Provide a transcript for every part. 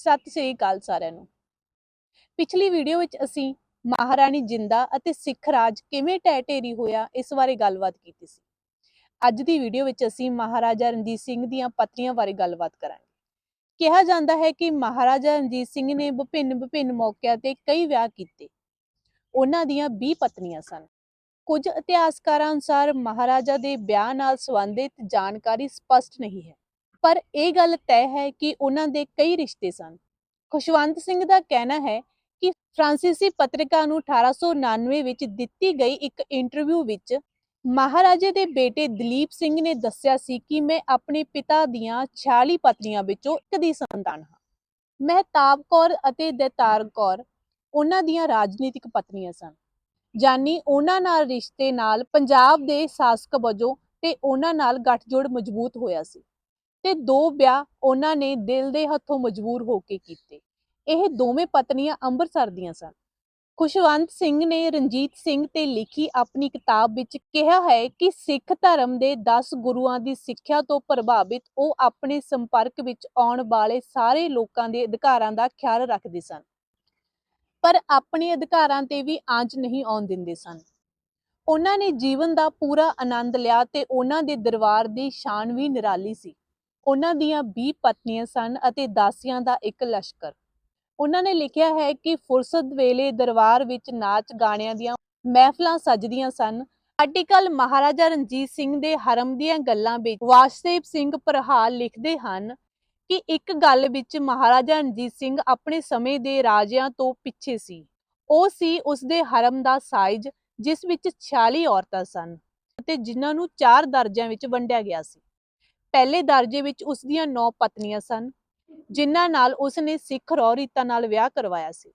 ਸਤਿ ਸ੍ਰੀ ਅਕਾਲ ਸਾਰਿਆਂ ਨੂੰ। ਪਿਛਲੀ ਵੀਡੀਓ ਵਿੱਚ ਅਸੀਂ ਮਹਾਰਾਣੀ ਜਿੰਦਾ ਅਤੇ ਸਿੱਖ ਰਾਜ ਕਿਵੇਂ ਢਹਿ ਢੇਰੀ ਹੋਇਆ ਇਸ ਬਾਰੇ ਗੱਲਬਾਤ ਕੀਤੀ ਸੀ। ਅੱਜ ਦੀ ਵੀਡੀਓ ਵਿੱਚ ਅਸੀਂ ਮਹਾਰਾਜਾ ਰਣਜੀਤ ਸਿੰਘ ਦੀਆਂ ਪਤਨੀਆਂ ਬਾਰੇ ਗੱਲਬਾਤ ਕਰਾਂਗੇ। ਕਿਹਾ ਜਾਂਦਾ ਹੈ ਕਿ ਮਹਾਰਾਜਾ ਰਣਜੀਤ ਸਿੰਘ ਨੇ ਵਿਭਿੰਨ ਵਿਭਿੰਨ ਮੌਕਿਆਂ ਤੇ ਕਈ ਵਿਆਹ ਕੀਤੇ। ਉਹਨਾਂ ਦੀਆਂ 20 ਪਤਨੀਆਂ ਸਨ। ਕੁਝ ਇਤਿਹਾਸਕਾਰਾਂ ਅਨੁਸਾਰ ਮਹਾਰਾਜਾ ਦੇ ਵਿਆਹ ਨਾਲ ਸੰਬੰਧਿਤ ਜਾਣਕਾਰੀ ਸਪਸ਼ਟ ਨਹੀਂ ਹੈ। ਪਰ ਇਹ ਗੱਲ ਤੈਅ ਹੈ ਕਿ ਉਹਨਾਂ ਦੇ ਕਈ ਰਿਸ਼ਤੇ ਸਨ। ਖੁਸ਼ਵੰਤ ਸਿੰਘ ਦਾ ਕਹਿਣਾ ਹੈ ਕਿ ਫ੍ਰਾਂਸੀਸੀ ਪੱਤਰਿਕਾ ਨੂੰ 1899 ਵਿੱਚ ਦਿੱਤੀ ਗਈ ਇੱਕ ਇੰਟਰਵਿਊ ਵਿੱਚ ਮਹਾਰਾਜੇ ਦੇ ਬੇਟੇ ਦਲੀਪ ਸਿੰਘ ਨੇ ਦੱਸਿਆ ਸੀ ਕਿ ਮੈਂ ਆਪਣੇ ਪਿਤਾ ਦੀਆਂ 46 ਪਤਨੀਆਂ ਵਿੱਚੋਂ ਇੱਕ ਦੀ ਸੰਤਾਨ ਹਾਂ। ਮਹਿਤਾਬ ਕੌਰ ਅਤੇ ਦਤਾਰ ਕੌਰ, ਉਹਨਾਂ ਦੀਆਂ ਰਾਜਨੀਤਿਕ ਪਤਨੀਆਂ ਸਨ। ਜਾਨੀ ਉਹਨਾਂ ਨਾਲ ਰਿਸ਼ਤੇ ਨਾਲ ਪੰਜਾਬ ਦੇ ਸ਼ਾਸਕ ਵਜੋਂ ਤੇ ਉਹਨਾਂ ਨਾਲ ਗੱਠਜੋੜ ਮਜ਼ਬੂਤ ਹੋਇਆ ਸੀ। ਤੇ ਦੋ ਵਿਆਹ ਉਹਨਾਂ ਨੇ ਦਿਲ ਦੇ ਹੱਥੋਂ ਮਜਬੂਰ ਹੋ ਕੇ ਕੀਤੇ। ਇਹ ਦੋਵੇਂ ਪਤਨੀਆਂ ਅੰਮ੍ਰਿਤਸਰ ਦੀਆਂ ਸਨ। ਖੁਸ਼ਵੰਤ ਸਿੰਘ ਨੇ ਰਣਜੀਤ ਸਿੰਘ ਤੇ ਲਿਖੀ ਆਪਣੀ ਕਿਤਾਬ ਵਿੱਚ ਕਿਹਾ ਹੈ ਕਿ ਸਿੱਖ ਧਰਮ ਦੇ 10 ਗੁਰੂਆਂ ਦੀ ਸਿੱਖਿਆ ਤੋਂ ਪ੍ਰਭਾਵਿਤ ਉਹ ਆਪਣੇ ਸੰਪਰਕ ਵਿੱਚ ਆਉਣ ਵਾਲੇ ਸਾਰੇ ਲੋਕਾਂ ਦੇ ਅਧਿਕਾਰਾਂ ਦਾ ਖਿਆਲ ਰੱਖਦੇ ਸਨ। ਪਰ ਆਪਣੇ ਅਧਿਕਾਰਾਂ ਤੇ ਵੀ ਆਂਚ ਨਹੀਂ ਆਉਣ ਦਿੰਦੇ ਸਨ। ਉਹਨਾਂ ਨੇ ਜੀਵਨ ਦਾ ਪੂਰਾ ਆਨੰਦ ਲਿਆ ਤੇ ਉਹਨਾਂ ਦੇ ਦਰਬਾਰ ਦੀ ਸ਼ਾਨ ਵੀ ਨਿਰਾਲੀ ਸੀ। ਉਹਨਾਂ ਦੀਆਂ 20 ਪਤਨੀਆਂ ਸਨ ਅਤੇ ਦਾਸੀਆਂ ਦਾ ਇੱਕ ਲਸ਼ਕਰ। ਉਹਨਾਂ ਨੇ ਲਿਖਿਆ ਹੈ ਕਿ ਫੁਰਸਤ ਵੇਲੇ ਦਰਬਾਰ ਵਿੱਚ ਨਾਚ ਗਾਣਿਆਂ ਦੀਆਂ ਮਹਿਫਲਾਂ ਸਜਦੀਆਂ ਸਨ। ਆਰਟੀਕਲ ਮਹਾਰਾਜਾ ਰਣਜੀਤ ਸਿੰਘ ਦੇ ਹਰਮ ਦੀਆਂ ਗੱਲਾਂ ਵਿੱਚ ਵਾਸਦੇਵ ਸਿੰਘ ਪ੍ਰਹਾਲ ਲਿਖਦੇ ਹਨ ਕਿ ਇੱਕ ਗੱਲ ਵਿੱਚ ਮਹਾਰਾਜਾ ਰਣਜੀਤ ਸਿੰਘ ਆਪਣੇ ਸਮੇਂ ਦੇ ਰਾਜਿਆਂ ਤੋਂ ਪਿੱਛੇ ਸੀ। ਉਹ ਸੀ ਉਸ ਦੇ ਹਰਮ ਦਾ ਸਾਈਜ਼, ਜਿਸ ਵਿੱਚ 46 ਔਰਤਾਂ ਸਨ ਅਤੇ ਜਿਨ੍ਹਾਂ ਨੂੰ ਚਾਰ ਦਰਜਿਆਂ ਵਿੱਚ ਵੰਡਿਆ ਗਿਆ ਸੀ। ਪਹਿਲੇ ਦਰਜੇ ਵਿੱਚ ਉਸ ਦੀਆਂ 9 ਪਤਨੀਆਂ ਸਨ, ਜਿਨ੍ਹਾਂ ਨਾਲ ਉਸ ਨੇ ਸਿੱਖ ਰੌ ਰੀਤਾਂ ਨਾਲ ਵਿਆਹ ਕਰਵਾਇਆ ਸੀ।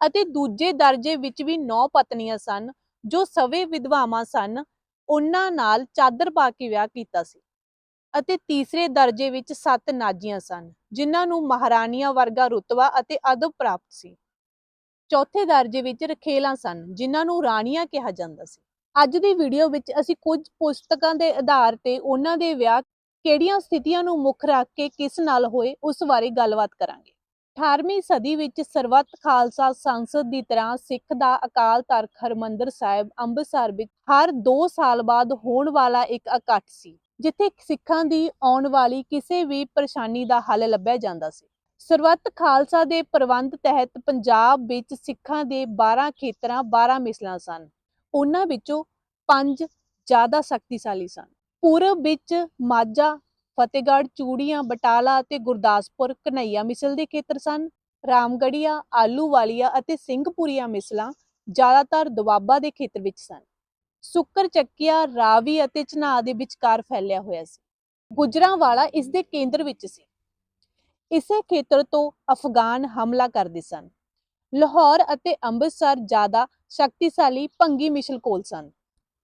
ਅਤੇ ਦੂਜੇ ਦਰਜੇ ਵਿੱਚ ਵੀ 9 ਪਤਨੀਆਂ ਸਨ, ਜੋ ਸਵੇ ਵਿਧਵਾਵਾਂ ਸਨ, ਉਹਨਾਂ ਨਾਲ ਚਾਦਰ ਪਾ ਕੇ ਵਿਆਹ ਕੀਤਾ ਸੀ। ਅਤੇ ਤੀਸਰੇ ਦਰਜੇ ਵਿੱਚ ਸੱਤ ਨਾਜੀਆਂ ਸਨ, ਜਿਨ੍ਹਾਂ ਨੂੰ ਮਹਾਰਾਣੀਆਂ ਵਰਗਾ ਰੁਤਬਾ ਅਤੇ ਅਦਬ ਪ੍ਰਾਪਤ ਸੀ। ਚੌਥੇ ਦਰਜੇ ਵਿੱਚ ਰਖੇਲਾਂ ਸਨ, ਜਿਨ੍ਹਾਂ ਨੂੰ ਰਾਣੀਆਂ ਕਿਹਾ ਜਾਂਦਾ ਸੀ। ਅੱਜ ਦੀ ਵੀਡੀਓ ਵਿੱਚ ਅਸੀਂ ਕੁਝ ਪੁਸਤਕਾਂ ਦੇ ਆਧਾਰ ਤੇ ਉਹਨਾਂ ਦੇ ਵਿਆਹ ਕਿਹੜੀਆਂ ਸਥਿਤੀਆਂ ਨੂੰ ਮੁੱਖ ਰੱਖ ਕੇ ਕਿਸ ਨਾਲ ਹੋਏ, ਉਸ ਬਾਰੇ ਗੱਲਬਾਤ ਕਰਾਂਗੇ। 18ਵੀਂ ਸਦੀ ਵਿੱਚ ਸਰਬੱਤ ਖਾਲਸਾ ਸੰਸਦ ਦੀ ਤਰ੍ਹਾਂ ਸਿੱਖ ਦਾ ਅਕਾਲ ਤਖਤ ਹਰਮੰਦਰ ਸਾਹਿਬ ਅੰਮ੍ਰਿਤਸਰ ਵਿੱਚ ਹਰ 2 ਸਾਲ ਬਾਅਦ ਹੋਣ ਵਾਲਾ ਇੱਕ ਇਕੱਠ ਸੀ, ਜਿੱਥੇ ਸਿੱਖਾਂ ਦੀ ਆਉਣ ਵਾਲੀ ਕਿਸੇ ਵੀ ਪਰੇਸ਼ਾਨੀ ਦਾ ਹੱਲ ਲੱਭਿਆ ਜਾਂਦਾ ਸੀ। ਸਰਬੱਤ ਖਾਲਸਾ ਦੇ ਪ੍ਰਬੰਧ ਤਹਿਤ ਪੰਜਾਬ ਵਿੱਚ ਸਿੱਖਾਂ ਦੇ 12 ਖੇਤਰਾਂ 12 ਮਿਸਲਾਂ ਸਨ। ਉਹਨਾਂ ਵਿੱਚੋਂ 5 ਜ਼ਿਆਦਾ ਸ਼ਕਤੀਸ਼ਾਲੀ ਸਨ। ਪੂਰਬ ਵਿੱਚ ਮਾਝਾ, ਫਤਿਹਗੜ੍ਹ, ਚੂੜੀਆਂ, ਬਟਾਲਾ ਅਤੇ ਗੁਰਦਾਸਪੁਰ ਕਨਈਆ ਮਿਸਲ ਦੇ ਖੇਤਰ ਸਨ। ਰਾਮਗੜੀਆ ਆਲੂਵਾਲੀਆ ਅਤੇ ਸਿੰਘਪੁਰੀਆ ਮਿਸਲਾਂ ਜ਼ਿਆਦਾਤਰ ਦੁਆਬਾ ਦੇ ਖੇਤਰ ਵਿੱਚ ਸਨ। ਸੁੱਕਰ ਚੱਕਿਆ, ਰਾਵੀ ਅਤੇ ਚਨਾਹ ਦੇ ਵਿਚਕਾਰ ਫੈਲਿਆ ਹੋਇਆ ਸੀ। ਗੁਜਰਾਂਵਾਲਾ ਇਸ ਦੇ ਕੇਂਦਰ ਵਿੱਚ ਸੀ। ਇਸੇ ਖੇਤਰ ਤੋਂ ਅਫਗਾਨ ਹਮਲਾ ਕਰਦੇ ਸਨ। ਲਾਹੌਰ ਅਤੇ ਅੰਮ੍ਰਿਤਸਰ ਜ਼ਿਆਦਾ ਸ਼ਕਤੀਸ਼ਾਲੀ, ਭੰਗੀ ਮਿਸਲ ਕੋਲ ਸਨ।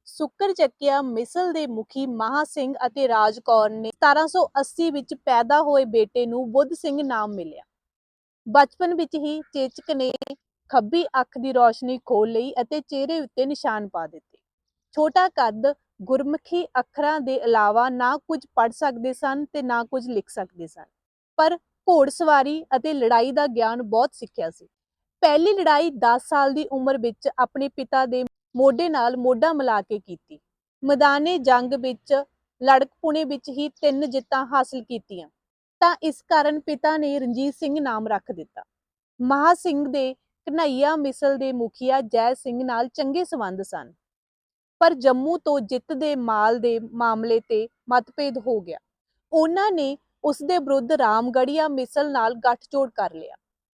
ਸੁੱਕਰ ਚੱਕਿਆ ਮਿਸਲ ਦੇ ਮੁਖੀ ਮਹਾ ਸਿੰਘ ਅਤੇ ਰਾਜ ਕੌਰ ਨੇ 1780 ਵਿੱਚ ਪੈਦਾ ਹੋਏ ਬੇਟੇ ਨੂੰ ਬੁੱਧ ਸਿੰਘ ਨਾਮ ਮਿਲਿਆ। ਬਚਪਨ ਵਿੱਚ ਹੀ ਚੇਚਕ ਨੇ ਖੱਬੀ ਅੱਖ ਦੀ ਰੋਸ਼ਨੀ ਖੋਲ ਲਈ ਅਤੇ ਚਿਹਰੇ ਉੱਤੇ ਨਿਸ਼ਾਨ ਪਾ ਦਿੱਤੇ। ਛੋਟਾ ਕੱਦ ਗੁਰਮੁਖੀ ਅੱਖਰਾਂ ਦੇ ਇਲਾਵਾ ਨਾ ਕੁਝ ਪੜ੍ਹ ਸਕਦੇ ਸਨ ਤੇ ਨਾ ਕੁਝ ਲਿਖ ਸਕਦੇ ਸਨ। ਪਰ ਘੋੜਸਵਾਰੀ ਅਤੇ ਲੜਾਈ ਦਾ ਗਿਆਨ ਬਹੁਤ ਸਿੱਖਿਆ ਸੀ। ਪਹਿਲੀ ਲੜਾਈ 10 ਸਾਲ ਦੀ ਉਮਰ ਵਿੱਚ ਆਪਣੇ ਪਿਤਾ ਦੇ ਮੋਢੇ ਨਾਲ ਮੋਢਾ ਮਿਲਾ ਕੇ ਕੀਤੀ। ਮੈਦਾਨੇ, ਜੰਗ ਵਿੱਚ ਲੜਕਪੁਣੇ ਵਿੱਚ ਹੀ ਤਿੰਨ ਜਿੱਤਾਂ ਹਾਸਲ ਕੀਤੀਆਂ। ਤਾਂ ਇਸ ਕਾਰਨ ਪਿਤਾ ਨੇ ਰਣਜੀਤ ਸਿੰਘ ਨਾਮ ਰੱਖ ਦਿੱਤਾ। ਮਹਾ ਸਿੰਘ ਦੇ ਕਨਈਆ ਮਿਸਲ ਦੇ ਮੁਖੀਆ ਜੈ ਸਿੰਘ ਨਾਲ ਚੰਗੇ ਸੰਬੰਧ ਸਨ। ਪਰ ਜੰਮੂ ਤੋਂ ਜਿੱਤ ਦੇ ਮਾਲ ਦੇ ਮਾਮਲੇ ਤੇ ਮਤਭੇਦ ਹੋ ਗਿਆ। ਉਹਨਾਂ ਨੇ ਉਸ ਦੇ ਵਿਰੁੱਧ ਰਾਮਗੜੀਆ ਮਿਸਲ ਨਾਲ ਗੱਠਜੋੜ ਕਰ ਲਿਆ।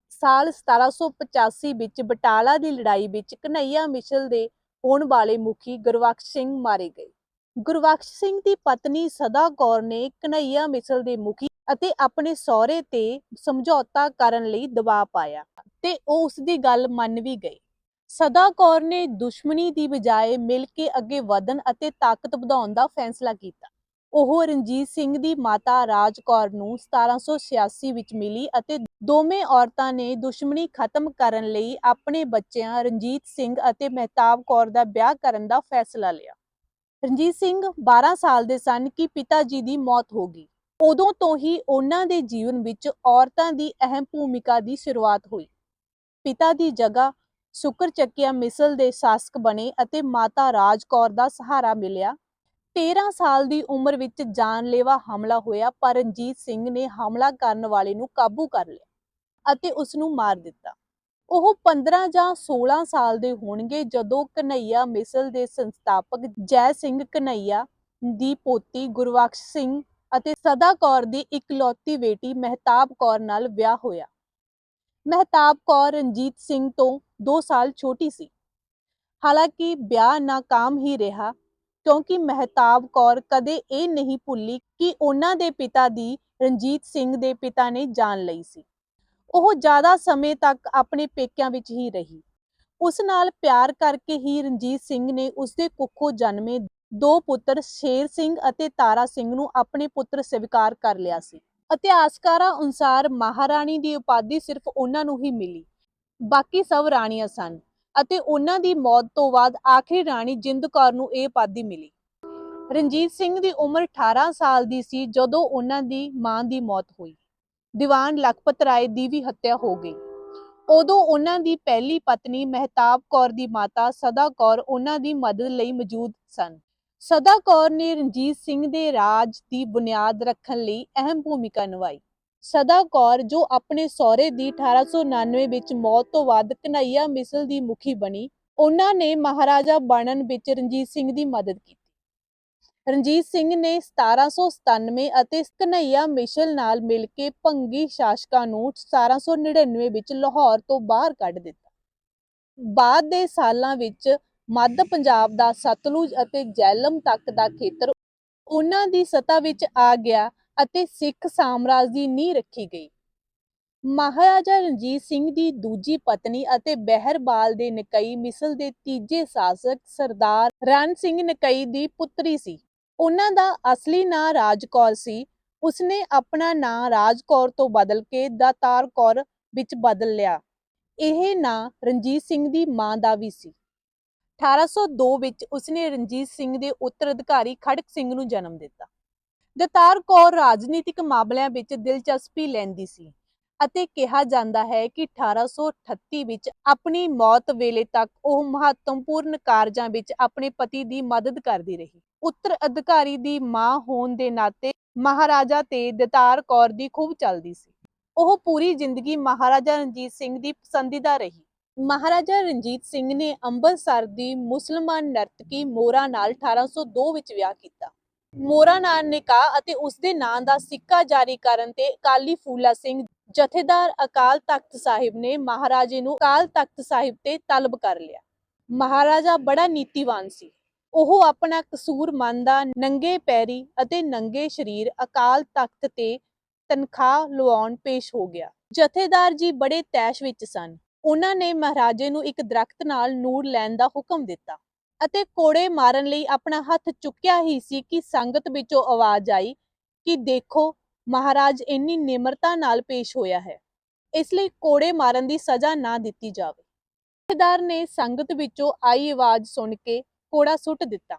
ਸਾਲ 1785 ਵਿੱਚ ਬਟਾਲਾ ਦੀ ਲੜਾਈ ਵਿੱਚ ਕਨਈਆ ਮਿਸਲ ਦੇ ਹੋਣ ਵਾਲੇ ਮੁਖੀ ਗੁਰਬਖਸ਼ ਸਿੰਘ ਮਾਰੇ ਗਏ। ਗੁਰਬਖਸ਼ ਸਿੰਘ ਦੀ ਪਤਨੀ ਸਦਾ ਕੌਰ ਨੇ ਕਨਈਆ ਮਿਸਲ ਦੇ ਮੁਖੀ ਅਤੇ ਆਪਣੇ ਸਹੁਰੇ ਤੇ ਸਮਝੌਤਾ ਕਰਨ ਲਈ ਦਬਾਅ ਪਾਇਆ ਤੇ ਉਹ ਉਸ ਦੀ ਗੱਲ ਮੰਨ ਵੀ ਗਈ ਸਦਾ ਕੌਰ ਨੇ ਦੁਸ਼ਮਣੀ ਦੀ ਬਜਾਏ ਮਿਲ ਕੇ ਅੱਗੇ ਵਧਣ ਅਤੇ ਤਾਕਤ ਵਧਾਉਣ ਦਾ ਫੈਸਲਾ ਕੀਤਾ। ਉਹ ਰਣਜੀਤ ਸਿੰਘ ਦੀ ਮਾਤਾ ਰਾਜ ਕੌਰ ਨੂੰ 1786 ਵਿੱਚ ਮਿਲੀ ਅਤੇ ਦੋਵੇਂ ਔਰਤਾਂ ਨੇ ਦੁਸ਼ਮਣੀ ਖਤਮ ਕਰਨ ਲਈ ਆਪਣੇ ਬੱਚਿਆਂ ਰਣਜੀਤ ਸਿੰਘ ਅਤੇ ਮਹਿਤਾਬ ਕੌਰ ਦਾ ਵਿਆਹ ਕਰਨ ਦਾ ਫੈਸਲਾ ਲਿਆ। ਰਣਜੀਤ ਸਿੰਘ 12 ਸਾਲ ਦੇ ਸਨ ਕਿ ਪਿਤਾ ਜੀ ਦੀ ਮੌਤ ਹੋ ਗਈ। ਉਦੋਂ ਤੋਂ ਹੀ ਉਹਨਾਂ ਦੇ ਜੀਵਨ ਵਿੱਚ ਔਰਤਾਂ ਦੀ ਅਹਿਮ ਭੂਮਿਕਾ ਦੀ ਸ਼ੁਰੂਆਤ ਹੋਈ। ਪਿਤਾ ਦੀ ਜਗ੍ਹਾ ਸ਼ੁਕਰ ਚੱਕਿਆ ਮਿਸਲ ਦੇ ਸ਼ਾਸਕ ਬਣੇ ਅਤੇ ਮਾਤਾ ਰਾਜ ਕੌਰ ਦਾ ਸਹਾਰਾ ਮਿਲਿਆ। 13 ਸਾਲ ਦੀ ਉਮਰ ਵਿੱਚ ਜਾਨਲੇਵਾ ਹਮਲਾ ਹੋਇਆ, ਪਰ ਰਣਜੀਤ ਸਿੰਘ ਨੇ ਹਮਲਾ ਕਰਨ ਵਾਲੇ ਨੂੰ ਕਾਬੂ ਕਰ ਲਿਆ ਅਤੇ ਉਸ ਨੂੰ ਮਾਰ ਦਿੱਤਾ। ਉਹ 15 ਜਾਂ 16 ਸਾਲ ਦੇ ਹੋਣਗੇ ਜਦੋਂ ਕਨਈਆ ਮਿਸਲ ਦੇ ਸੰਸਥਾਪਕ ਜੈ ਸਿੰਘ ਕਨਈਆ ਦੀ ਪੋਤੀ ਗੁਰਬਖਸ਼ ਸਿੰਘ ਅਤੇ ਸਦਾ ਕੌਰ ਦੀ ਇਕਲੌਤੀ ਬੇਟੀ ਮਹਿਤਾਬ ਕੌਰ ਨਾਲ ਵਿਆਹ ਹੋਇਆ। ਮਹਿਤਾਬ ਕੌਰ ਰਣਜੀਤ ਸਿੰਘ ਤੋਂ 2 ਸਾਲ ਛੋਟੀ ਸੀ। ਹਾਲਾਂਕਿ ਵਿਆਹ ਨਾਕਾਮ ਹੀ ਰਿਹਾ ਕਿਉਂਕਿ ਮਹਿਤਾਬ ਕੌਰ ਕਦੇ ਇਹ ਨਹੀਂ ਭੁੱਲੀ ਕਿ ਉਹਨਾਂ ਦੇ ਪਿਤਾ ਦੀ ਰਣਜੀਤ ਸਿੰਘ ਦੇ ਪਿਤਾ ਨੇ ਜਾਨ ਲਈ ਸੀ। ਉਹ ਜ਼ਿਆਦਾ ਸਮੇਂ ਤੱਕ ਆਪਣੇ ਪੇਕਿਆਂ ਵਿੱਚ ਹੀ ਰਹੀ। ਉਸ ਨਾਲ ਪਿਆਰ ਕਰਕੇ ਹੀ ਰਣਜੀਤ ਸਿੰਘ ਨੇ ਉਸਦੇ ਕੁੱਖੋਂ ਜਨਮੇ ਦੋ ਪੁੱਤਰ ਸ਼ੇਰ ਸਿੰਘ ਅਤੇ ਤਾਰਾ ਸਿੰਘ ਨੂੰ ਆਪਣੇ ਪੁੱਤਰ ਸਵੀਕਾਰ ਕਰ ਲਿਆ ਸੀ। ਇਤਿਹਾਸਕਾਰਾਂ ਅਨੁਸਾਰ ਮਹਾਰਾਣੀ ਦੀ ਉਪਾਧੀ ਸਿਰਫ ਉਹਨਾਂ ਨੂੰ ਹੀ ਮਿਲੀ। ਬਾਕੀ ਸਭ ਰਾਣੀਆਂ ਸਨ। ਅਤੇ ਉਹਨਾਂ ਦੀ ਮੌਤ ਤੋਂ ਬਾਅਦ ਆਖਰੀ ਰਾਣੀ ਜਿੰਦ ਕੌਰ ਨੂੰ ਇਹ ਉਪਾਧੀ ਮਿਲੀ। ਰਣਜੀਤ ਸਿੰਘ ਦੀ ਉਮਰ 18 ਸਾਲ ਦੀ ਸੀ ਜਦੋਂ ਉਹਨਾਂ ਦੀ ਮਾਂ ਦੀ ਮੌਤ ਹੋਈ। ਦੀਵਾਨ ਲਖਪਤ ਰਾਏ ਦੀ ਵੀ ਹੱਤਿਆ ਹੋ ਗਈ। ਉਦੋਂ ਉਹਨਾਂ ਦੀ ਪਹਿਲੀ ਪਤਨੀ ਮਹਿਤਾਬ ਕੌਰ ਦੀ ਮਾਤਾ ਸਦਾ ਕੌਰ ਉਹਨਾਂ ਦੀ ਮਦਦ ਲਈ ਮੌਜੂਦ ਸਨ। ਸਦਾ ਕੌਰ ਨੇ ਰਣਜੀਤ ਸਿੰਘ ਦੇ ਰਾਜ ਦੀ ਬੁਨਿਆਦ ਰੱਖਣ ਲਈ ਅਹਿਮ ਭੂਮਿਕਾ ਨਿਭਾਈ। ਸਦਾ ਕੌਰ ਜੋ ਆਪਣੇ ਸਹੁਰੇ ਦੀ 1899 ਵਿੱਚ ਮੌਤ ਤੋਂ ਬਾਅਦ ਕਨਈਆ ਮਿਸਲ ਦੀ ਮੁਖੀ ਬਣੀ, ਉਹਨਾਂ ਨੇ ਮਹਾਰਾਜਾ ਬਣਨ ਵਿੱਚ ਰਣਜੀਤ ਸਿੰਘ ਦੀ ਮਦਦ ਕੀਤੀ। ਰਣਜੀਤ ਸਿੰਘ ਨੇ 1797 ਅਤੇ ਕਨਈਆ ਮਿਸ਼ਲ ਨਾਲ ਮਿਲ ਕੇ ਭੰਗੀ ਸ਼ਾਸਕਾਂ ਨੂੰ 1799 ਵਿੱਚ ਲਾਹੌਰ ਤੋਂ ਬਾਹਰ ਕੱਢ ਦਿੱਤਾ। ਬਾਅਦ ਦੇ ਸਾਲਾਂ ਵਿੱਚ ਮੱਧ ਪੰਜਾਬ ਦਾ ਸਤਲੁਜ ਅਤੇ ਜੈਲਮ ਤੱਕ ਦਾ ਖੇਤਰ ਉਹਨਾਂ ਦੀ ਸਤਾ ਵਿੱਚ ਆ ਗਿਆ। ਅਤੇ ਸਿੱਖ ਸਾਮਰਾਜ ਦੀ ਨੀਂਹ ਰੱਖੀ ਗਈ। ਮਹਾਰਾਜਾ ਰਣਜੀਤ ਸਿੰਘ ਦੀ ਦੂਜੀ ਪਤਨੀ ਅਤੇ ਬਹਿਰਬਾਲ ਦੇ ਨਕਈ ਮਿਸਲ ਦੇ ਤੀਜੇ ਸ਼ਾਸਕ ਸਰਦਾਰ ਰਣ ਸਿੰਘ ਨਕਈ ਦੀ ਪੁੱਤਰੀ ਸੀ। ਉਹਨਾਂ ਦਾ ਅਸਲੀ ਨਾਂ ਰਾਜਕੌਰ ਸੀ। ਉਸਨੇ ਆਪਣਾ ਨਾਂ ਰਾਜਕੌਰ ਤੋਂ ਬਦਲ ਕੇ ਦਾਤਾਰ ਕੌਰ ਵਿੱਚ ਬਦਲ ਲਿਆ। ਇਹ ਨਾਂ ਰਣਜੀਤ ਸਿੰਘ ਦੀ ਮਾਂ ਦਾ ਵੀ ਸੀ। 1802 ਵਿੱਚ ਉਸਨੇ ਰਣਜੀਤ ਸਿੰਘ ਦੇ ਉੱਤਰਾਧਿਕਾਰੀ ਖੜਕ ਸਿੰਘ ਨੂੰ ਜਨਮ ਦਿੱਤਾ। ਦਤਾਰ ਕੌਰ ਰਾਜਨੀਤਿਕ ਮਾਮਲਿਆਂ ਵਿੱਚ ਦਿਲਚਸਪੀ ਲੈਂਦੀ ਸੀ ਅਤੇ ਕਿਹਾ ਜਾਂਦਾ ਹੈ ਕਿ 1838 ਵਿੱਚ ਆਪਣੀ ਮੌਤ ਵੇਲੇ ਤੱਕ ਉਹ ਮਹੱਤਵਪੂਰਨ ਕਾਰਜਾਂ ਵਿੱਚ ਆਪਣੇ ਪਤੀ ਦੀ ਮਦਦ ਕਰਦੀ ਰਹੀ। ਉੱਤਰ ਅਧਿਕਾਰੀ ਦੀ ਮਾਂ ਹੋਣ ਦੇ ਨਾਤੇ ਮਹਾਰਾਜਾ ਤੇ ਦਤਾਰ ਕੌਰ ਦੀ ਖੂਬ ਚੱਲਦੀ ਸੀ। ਉਹ ਪੂਰੀ ਜ਼ਿੰਦਗੀ ਮਹਾਰਾਜਾ ਰਣਜੀਤ ਸਿੰਘ ਦੀ ਪਸੰਦੀਦਾ ਰਹੀ। ਮਹਾਰਾਜਾ ਰਣਜੀਤ ਸਿੰਘ ਨੇ ਅੰਮ੍ਰਿਤਸਰ ਦੀ ਮੁਸਲਮਾਨ ਨਰਤਕੀ ਮੋਰਾ ਨਾਲ 1802 ਵਿੱਚ ਵਿਆਹ ਕੀਤਾ। ਮੋਰਾ ਨਾਲ ਨਿਕਾਹ ਅਤੇ ਉਸ ਦੇ ਨਾਂ ਦਾ ਸਿੱਕਾ ਜਾਰੀ ਕਰਨ ਤੇ ਅਕਾਲੀ ਫੂਲਾ ਸਿੰਘ ਜਥੇਦਾਰ ਅਕਾਲ ਤਖਤ ਸਾਹਿਬ ਨੇ ਮਹਾਰਾਜੇ ਨੂੰ ਅਕਾਲ ਤਖਤ ਸਾਹਿਬ ਤੇ ਤਲਬ ਕਰ ਲਿਆ। ਮਹਾਰਾਜਾ ਬੜਾ ਨੀਤੀਵਾਨ ਸੀ। ਉਹ ਆਪਣਾ ਕਸੂਰ ਮੰਨਦਾ, ਨੰਗੇ ਪੈਰੀ ਅਤੇ ਨੰਗੇ ਸਰੀਰ ਅਕਾਲ ਤਖਤ ਤੇ ਤਨਖਾਹ ਲਵਾਉਣ ਪੇਸ਼ ਹੋ ਗਿਆ। ਜਥੇਦਾਰ ਜੀ ਬੜੇ ਤੈਸ਼ ਵਿੱਚ ਸਨ। ਉਹਨਾਂ ਨੇ ਮਹਾਰਾਜੇ ਨੂੰ ਇੱਕ ਦਰਖਤ ਨਾਲ ਨੂਰ ਲੈਣ ਦਾ ਹੁਕਮ ਦਿੱਤਾ। ਅਤੇ ਕੋੜੇ ਮਾਰਨ ਲਈ ਆਪਣਾ ਹੱਥ ਚੁੱਕਿਆ ਹੀ ਸੀ ਕਿ ਸੰਗਤ ਵਿੱਚੋਂ ਆਵਾਜ਼ ਆਈ ਕਿ ਦੇਖੋ, ਮਹਾਰਾਜ ਇੰਨੀ ਨਿਮਰਤਾ ਨਾਲ ਪੇਸ਼ ਹੋਇਆ ਹੈ। ਇਸ ਲਈ ਕੋੜੇ ਮਾਰਨ ਦੀ ਸਜ਼ਾ ਨਾ ਦਿੱਤੀ ਜਾਵੇ। ਜਥੇਦਾਰ ਨੇ ਸੰਗਤ ਵਿੱਚੋਂ ਆਈ ਆਵਾਜ਼ ਸੁਣ ਕੇ ਕੋੜਾ ਸੁੱਟ ਦਿੱਤਾ।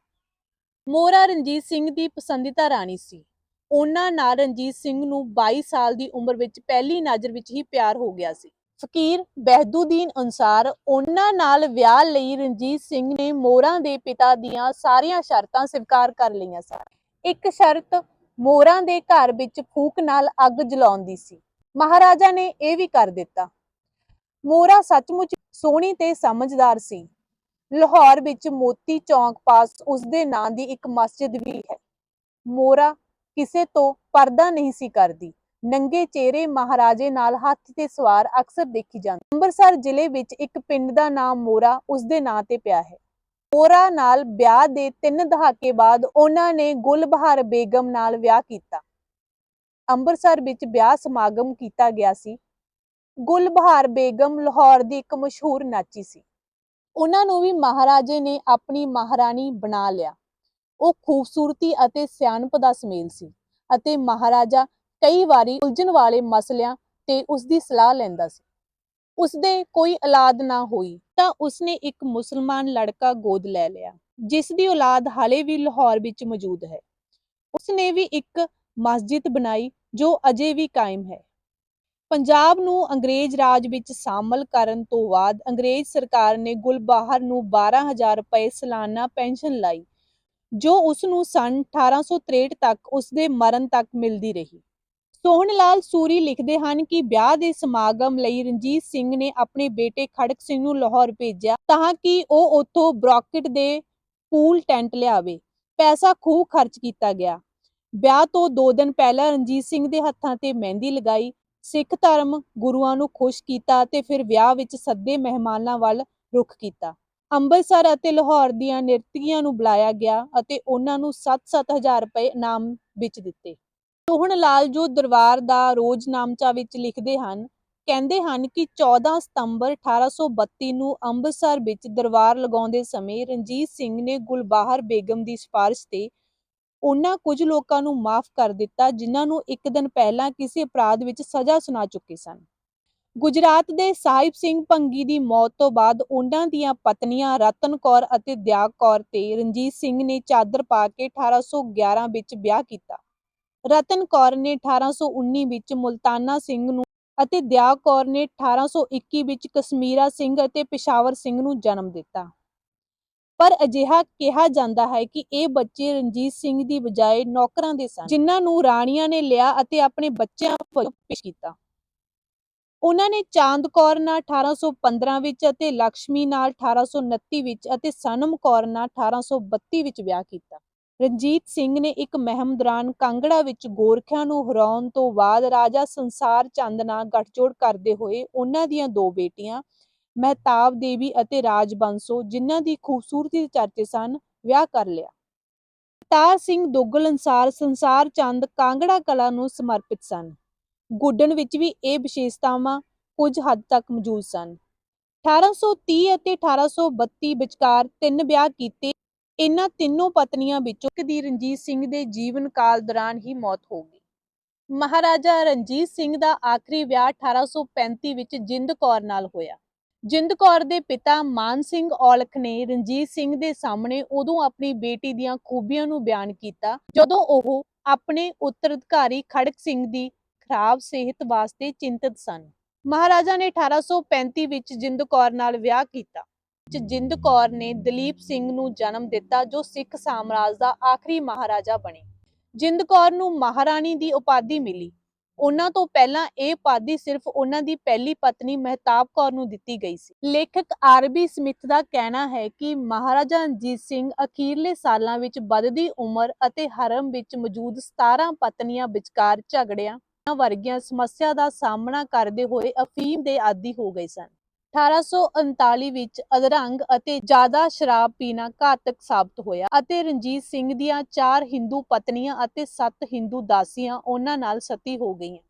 ਮੋਰਾ ਰਣਜੀਤ ਸਿੰਘ ਦੀ ਪਸੰਦੀਦਾ ਰਾਣੀ ਸੀ। ਉਹਨਾਂ ਨਾਲ ਰਣਜੀਤ ਸਿੰਘ ਨੂੰ 22 ਸਾਲ ਦੀ ਉਮਰ ਵਿੱਚ ਪਹਿਲੀ ਨਜ਼ਰ ਵਿੱਚ ਹੀ ਪਿਆਰ ਹੋ ਗਿਆ ਸੀ। ਫਕੀਰ ਬਹਿਦੂਦੀਨ ਅਨਸਾਰ ਉਹਨਾਂ ਨਾਲ ਵਿਆਹ ਲਈ ਰਣਜੀਤ ਸਿੰਘ ਨੇ ਮੋਹਰਾਂ ਦੇ ਪਿਤਾ ਦੀਆਂ ਸਾਰੀਆਂ ਸ਼ਰਤਾਂ ਸਵੀਕਾਰ ਕਰ ਲਈਆਂ ਸਨ। ਇੱਕ ਸ਼ਰਤ ਮੋਹਰਾਂ ਦੇ ਘਰ ਵਿੱਚ ਫੂਕ ਨਾਲ ਅੱਗ ਜਲਾਉਣ ਦੀ ਸੀ। ਮਹਾਰਾਜਾ ਨੇ ਇਹ ਵੀ ਕਰ ਦਿੱਤਾ। ਮੋਹਰਾ ਸੱਚਮੁੱਚ ਸੋਹਣੀ ਤੇ ਸਮਝਦਾਰ ਸੀ। ਲਾਹੌਰ ਵਿੱਚ ਮੋਤੀ ਚੌਂਕ ਪਾਸ ਉਸਦੇ ਨਾਂ ਦੀ ਇੱਕ ਮਸਜਿਦ ਵੀ ਹੈ। ਮੋਹਰਾ ਕਿਸੇ ਤੋਂ ਪਰਦਾ ਨਹੀਂ ਸੀ ਕਰਦੀ। ਨੰਗੇ ਚਿਹਰੇ ਮਹਾਰਾਜੇ ਨਾਲ ਹਾਥੀ ਤੇ ਸਵਾਰ ਅਕਸਰ ਦੇਖੀ ਜਾਂਦੀ। ਅੰਮ੍ਰਿਤਸਰ ਜ਼ਿਲ੍ਹੇ ਵਿੱਚ ਇੱਕ ਪਿੰਡ ਦਾ ਨਾਮ ਮੋਰਾ ਉਸ ਦੇ ਨਾਂ ਤੇ ਪਿਆ ਹੈ। ਮੋਰਾ ਨਾਲ ਵਿਆਹ ਦੇ 3 ਦਹਾਕੇ ਬਾਅਦ ਉਹਨਾਂ ਨੇ ਗੁਲਬਹਾਰ ਬੇਗਮ ਨਾਲ ਵਿਆਹ ਕੀਤਾ। ਅੰਮ੍ਰਿਤਸਰ ਵਿੱਚ ਵਿਆਹ ਸਮਾਗਮ ਕੀਤਾ ਗਿਆ ਸੀ। ਗੁਲਬਹਾਰ ਬੇਗਮ ਲਾਹੌਰ ਦੀ ਇੱਕ ਮਸ਼ਹੂਰ ਨਾਚੀ ਸੀ। ਉਹਨਾਂ ਨੂੰ ਵੀ ਮਹਾਰਾਜੇ ਨੇ ਆਪਣੀ ਮਹਾਰਾਣੀ ਬਣਾ ਲਿਆ। ਉਹ ਖੂਬਸੂਰਤੀ ਅਤੇ ਸਿਆਣਪ ਦਾ ਸਮੇਲ ਸੀ ਅਤੇ ਮਹਾਰਾਜਾ ਕਈ ਵਾਰੀ ਉਲਝਣ ਵਾਲੇ ਮਸਲਿਆਂ ਤੇ ਉਸ ਦੀ ਸਲਾਹ ਲੈਂਦਾ ਸੀ। ਉਸਦੇ ਕੋਈ ਔਲਾਦ ਨਾ ਹੋਈ ਤਾਂ ਉਸਨੇ ਇੱਕ ਮੁਸਲਮਾਨ ਲੜਕਾ ਗੋਦ ਲੈ ਲਿਆ, ਜਿਸ ਦੀ ਔਲਾਦ ਹਾਲੇ ਵੀ ਲਾਹੌਰ ਵਿੱਚ ਮੌਜੂਦ ਹੈ। ਉਸਨੇ ਵੀ ਇੱਕ ਮਸਜਿਦ ਬਣਾਈ ਜੋ ਅਜੇ ਵੀ ਕਾਇਮ ਹੈ। ਪੰਜਾਬ ਨੂੰ ਅੰਗਰੇਜ਼ ਰਾਜ ਵਿੱਚ ਸ਼ਾਮਲ ਕਰਨ ਤੋਂ ਬਾਅਦ ਅੰਗਰੇਜ਼ ਸਰਕਾਰ ਨੇ ਗੁਲਬਾਹਰ ਨੂੰ 12000 ਰੁਪਏ ਸਾਲਾਨਾ ਪੈਨਸ਼ਨ ਲਾਈ, ਜੋ ਉਸ ਨੂੰ ਸਨ 1863 ਤੱਕ ਉਸ ਦੇ ਮਰਨ ਤੱਕ ਮਿਲਦੀ ਰਹੀ। ਸੋਹਣ ਲਾਲ ਸੂਰੀ ਲਿਖਦੇ ਹਨ ਕਿ ਵਿਆਹ ਦੇ ਸਮਾਗਮ ਲਈ ਰਣਜੀਤ ਸਿੰਘ ਨੇ ਆਪਣੇ ਬੇਟੇ ਖੜਕ ਸਿੰਘ ਨੂੰ ਲਾਹੌਰ ਭੇਜਿਆ ਤਾਂ ਕਿ ਉਹ ਉੱਥੋਂ ਬ੍ਰੌਕਟ ਦੇ ਪੂਲ ਟੈਂਟ ਲਿਆਵੇ। ਪੈਸਾ ਖੂਬ ਖਰਚ ਕੀਤਾ ਗਿਆ। ਵਿਆਹ ਤੋਂ 2 ਦਿਨ ਪਹਿਲਾਂ ਰਣਜੀਤ ਸਿੰਘ ਦੇ ਹੱਥਾਂ ਤੇ ਮਹਿੰਦੀ ਲਗਾਈ। ਸਿੱਖ ਧਰਮ ਗੁਰੂਆਂ ਨੂੰ ਖੁਸ਼ ਕੀਤਾ ਤੇ ਫਿਰ ਵਿਆਹ ਵਿੱਚ ਸੱਦੇ ਮਹਿਮਾਨਾਂ ਵੱਲ ਰੁਖ ਕੀਤਾ। ਅੰਮ੍ਰਿਤਸਰ ਅਤੇ ਲਾਹੌਰ ਦੀਆਂ ਨਿਰਤਕੀਆਂ ਨੂੰ ਬੁਲਾਇਆ ਗਿਆ ਅਤੇ ਉਹਨਾਂ ਨੂੰ 7-7000 ਰੁਪਏ ਇਨਾਮ ਵਿੱਚ ਦਿੱਤੇ। ਸੋਹਣ ਲਾਲ ਜੋ ਦਰਬਾਰ ਦਾ ਰੋਜ਼ ਨਾਮਚਾ ਵਿੱਚ ਲਿਖਦੇ ਹਨ, ਕਹਿੰਦੇ ਹਨ ਕਿ 14 ਸਤੰਬਰ 1832 ਨੂੰ ਅੰਮ੍ਰਿਤਸਰ ਵਿੱਚ ਦਰਬਾਰ ਲਗਾਉਂਦੇ ਸਮੇਂ ਰਣਜੀਤ ਸਿੰਘ ਨੇ ਗੁਲਬਾਹਰ ਬੇਗਮ ਦੀ ਸਿਫਾਰਿਸ਼ ਤੇ ਉਹਨਾਂ ਕੁਝ ਲੋਕਾਂ ਨੂੰ ਮਾਫ ਕਰ ਦਿੱਤਾ, ਜਿਨ੍ਹਾਂ ਨੂੰ ਇੱਕ ਦਿਨ ਪਹਿਲਾਂ ਕਿਸੇ ਅਪਰਾਧ ਵਿੱਚ ਸਜ਼ਾ ਸੁਣਾ ਚੁੱਕੇ ਸਨ। ਗੁਜਰਾਤ ਦੇ ਸਾਹਿਬ ਸਿੰਘ ਭੰਗੀ ਦੀ ਮੌਤ ਤੋਂ ਬਾਅਦ ਉਹਨਾਂ ਦੀਆਂ ਪਤਨੀਆਂ ਰਤਨ ਕੌਰ ਅਤੇ ਦਿਆਗ ਕੌਰ ਤੇ ਰਣਜੀਤ ਸਿੰਘ ਨੇ ਚਾਦਰ ਪਾ ਕੇ 1811 ਵਿੱਚ ਵਿਆਹ ਕੀਤਾ। ਰਤਨ ਕੌਰ ਨੇ 1819 ਵਿੱਚ ਮੁਲਤਾਨਾ ਸਿੰਘ ਨੂੰ ਅਤੇ ਦਿਆ ਕੌਰ ਨੇ 1821 ਵਿੱਚ ਕਸ਼ਮੀਰਾ ਸਿੰਘ ਅਤੇ ਪਿਸ਼ਾਵਰ ਸਿੰਘ ਨੂੰ ਜਨਮ ਦਿੱਤਾ। ਪਰ ਅਜਿਹਾ ਕਿਹਾ ਜਾਂਦਾ ਹੈ ਕਿ ਇਹ ਬੱਚੇ ਰਣਜੀਤ ਸਿੰਘ ਦੀ ਬਜਾਏ ਨੌਕਰਾਂ ਦੇ ਸਨ, ਜਿਨ੍ਹਾਂ ਨੂੰ ਰਾਣੀਆਂ ਨੇ ਲਿਆ ਅਤੇ ਆਪਣੇ ਬੱਚਿਆਂ ਵਜੋਂ ਪੇਸ਼ ਕੀਤਾ। ਉਹਨਾਂ ਨੇ ਚਾਂਦ ਕੌਰ ਨਾਲ 1815 ਵਿੱਚ ਅਤੇ ਲక్ష్ਮੀ ਨਾਲ 1829 ਵਿੱਚ ਅਤੇ ਸਨਮ ਕੌਰ ਨਾਲ 1832 ਵਿੱਚ ਵਿਆਹ ਕੀਤਾ। ਰਣਜੀਤ ਸਿੰਘ ਨੇ ਇੱਕ ਮਹਿਮ ਦੌਰਾਨ ਕਾਂਗੜਾ ਵਿੱਚ ਗੋਰਖਿਆਂ ਨੂੰ ਹਰਾਉਣ ਤੋਂ ਬਾਅਦ ਰਾਜਾ ਸੰਸਾਰ ਚੰਦ ਨਾਲ ਗੱਠਜੋੜ ਕਰਦੇ ਹੋਏ ਉਹਨਾਂ ਦੀਆਂ ਦੋ ਬੇਟੀਆਂ, ਮਹਿਤਾਬ ਦੇਵੀ ਅਤੇ ਰਾਜ ਬੰਸੋ ਜਿਨ੍ਹਾਂ ਦੀ ਖੂਬਸੂਰਤੀ ਦੇ ਚਰਚੇ ਸਨ, ਵਿਆਹ ਕਰ ਲਿਆ। ਤਾਰ ਸਿੰਘ ਦੁੱਗਲ ਅਨਸਾਰ ਸੰਸਾਰ ਚੰਦ ਕਾਂਗੜਾ ਕਲਾ ਨੂੰ ਸਮਰਪਿਤ ਸਨ। ਗੁੱਡਣ ਵਿੱਚ ਵੀ ਇਹ ਵਿਸ਼ੇਸ਼ਤਾਵਾਂ ਕੁਝ ਹੱਦ ਤੱਕ ਮੌਜੂਦ ਸਨ। 1830 ਅਤੇ 1832 ਵਿਚਕਾਰ ਤਿੰਨ ਵਿਆਹ ਕੀਤੇ ਇਹਨਾਂ ਤਿੰਨੋਂ ਪਤਨੀਆਂ ਵਿੱਚੋਂ ਇੱਕ ਦੀ ਰਣਜੀਤ ਸਿੰਘ ਦੇ ਜੀਵਨ ਕਾਲ ਦੌਰਾਨ ਹੀ ਮੌਤ ਹੋ ਗਈ। ਮਹਾਰਾਜਾ ਰਣਜੀਤ ਸਿੰਘ ਦਾ ਆਖਰੀ ਵਿਆਹ 1835 ਵਿੱਚ ਜਿੰਦ ਕੌਰ ਨਾਲ ਹੋਇਆ। ਜਿੰਦ ਕੌਰ ਦੇ ਪਿਤਾ ਮਾਨ ਸਿੰਘ ਔਲਖ ਨੇ ਰਣਜੀਤ ਸਿੰਘ ਦੇ ਸਾਹਮਣੇ ਉਦੋਂ ਆਪਣੀ ਬੇਟੀ ਦੀਆਂ ਖੂਬੀਆਂ ਨੂੰ ਬਿਆਨ ਕੀਤਾ, ਜਦੋਂ ਉਹ ਆਪਣੇ ਉੱਤਰਾਧਿਕਾਰੀ ਖੜਕ ਸਿੰਘ ਦੀ ਖਰਾਬ ਸਿਹਤ ਵਾਸਤੇ ਚਿੰਤਤ ਸਨ। ਮਹਾਰਾਜਾ ਨੇ 1835 ਵਿੱਚ ਜਿੰਦ ਕੌਰ ਨਾਲ ਵਿਆਹ ਕੀਤਾ। ਜਿੰਦ ਕੌਰ ਨੇ ਦਲੀਪ ਸਿੰਘ ਨੂੰ ਜਨਮ ਦਿੱਤਾ, ਜੋ ਸਿੱਖ ਸਾਮਰਾਜ ਦਾ ਆਖਰੀ ਮਹਾਰਾਜਾ ਬਣੇ। ਜਿੰਦ ਕੌਰ ਨੂੰ ਮਹਾਰਾਣੀ ਦੀ ਉਪਾਧੀ ਮਿਲੀ। ਉਹਨਾਂ ਤੋਂ ਪਹਿਲਾਂ ਇਹ ਉਪਾਧੀ ਸਿਰਫ ਉਹਨਾਂ ਦੀ ਪਹਿਲੀ ਪਤਨੀ ਮਹਿਤਾਬ ਕੌਰ ਨੂੰ ਦਿੱਤੀ ਗਈ ਸੀ। ਲੇਖਕ ਆਰਬੀ ਸਮਿਥ ਦਾ ਕਹਿਣਾ ਹੈ ਕਿ ਮਹਾਰਾਜਾ ਰਣਜੀਤ ਸਿੰਘ ਅਖੀਰਲੇ ਸਾਲਾਂ ਵਿੱਚ ਵੱਧਦੀ ਉਮਰ ਅਤੇ ਹਰਮ ਵਿੱਚ ਮੌਜੂਦ 17 ਪਤਨੀਆਂ ਵਿਚਕਾਰ ਝਗੜਿਆਂ ਵਰਗੀਆਂ ਸਮੱਸਿਆ ਦਾ ਸਾਹਮਣਾ ਕਰਦੇ ਹੋਏ ਅਫੀਮ ਦੇ ਆਦੀ ਹੋ ਗਏ ਸਨ। 1839 ਵਿੱਚ ਅਧਰੰਗ ਅਤੇ ਜ਼ਿਆਦਾ ਸ਼ਰਾਬ ਪੀਣਾ ਘਾਤਕ ਸਾਬਤ ਹੋਇਆ ਅਤੇ ਰਣਜੀਤ ਸਿੰਘ ਦੀਆਂ ਚਾਰ ਹਿੰਦੂ ਪਤਨੀਆਂ ਅਤੇ ਸੱਤ ਹਿੰਦੂ ਦਾਸੀਆਂ ਉਹਨਾਂ ਨਾਲ ਸਤੀ ਹੋ ਗਈਆਂ।